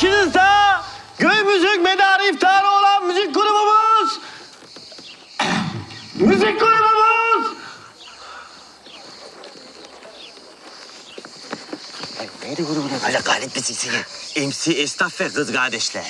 Karşınızda Göy Müzik Medarı iftarı olan müzik grubumuz. müzik grubumuz. Neydi grubun adı? Allah kahretmesin seni. MC Esnaf ve Kız Kardeşler.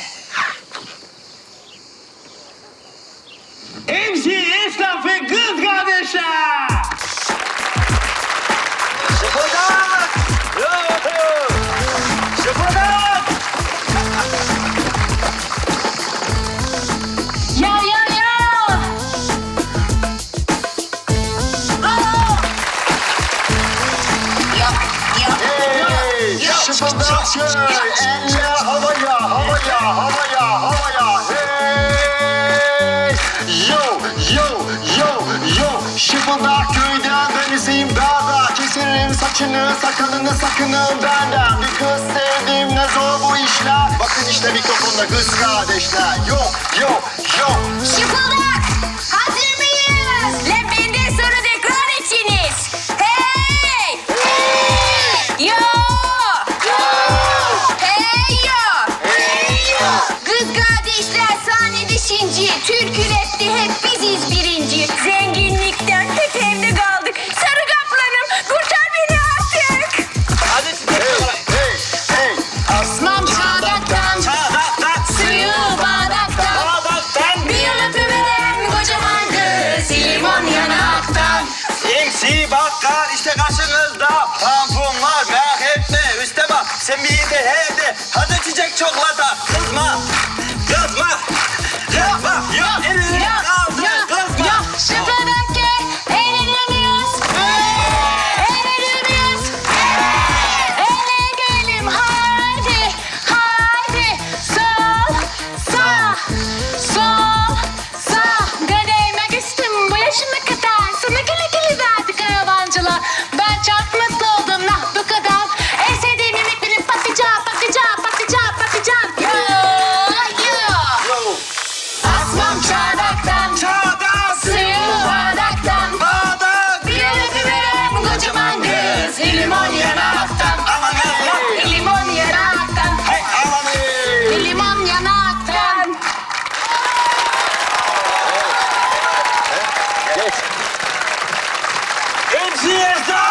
Şıpıldak köyden ben iseyim dağda. Keserim saçını, sakalını, sakının benden. Bir kız sevdim ne zor bu işler. Bakın işte mikrofonda kız kardeşler. Yo, yo, yo. Sahnede şinci. Türkü rapte hep biziz birinci. Zenginlikten tek evde kaldık. Sarı kaplanım kurtar beni artık. Hadi Hey, hey. Aslan çağdaktan, Çağdaktan! suyu bardaktan. Çağdaktan! Bir yıl öpümeden kocaman kız limon yanaktan. MC Bakkal işte karşınızda. Tampon var merak etme üste bak. Sen bir de evde. Hadi çiçek çoklata. Yapma. Yap. Elini yap. kaldır. Yap. Kızma. Yap. Şaka bakke. Eğleniyoruz. Eğleniyoruz. Eğlenelim. Haydi. Haydi. Sol. Sağ. Sol. Sağ. Denemek istedim. Bu yaşımda CSI!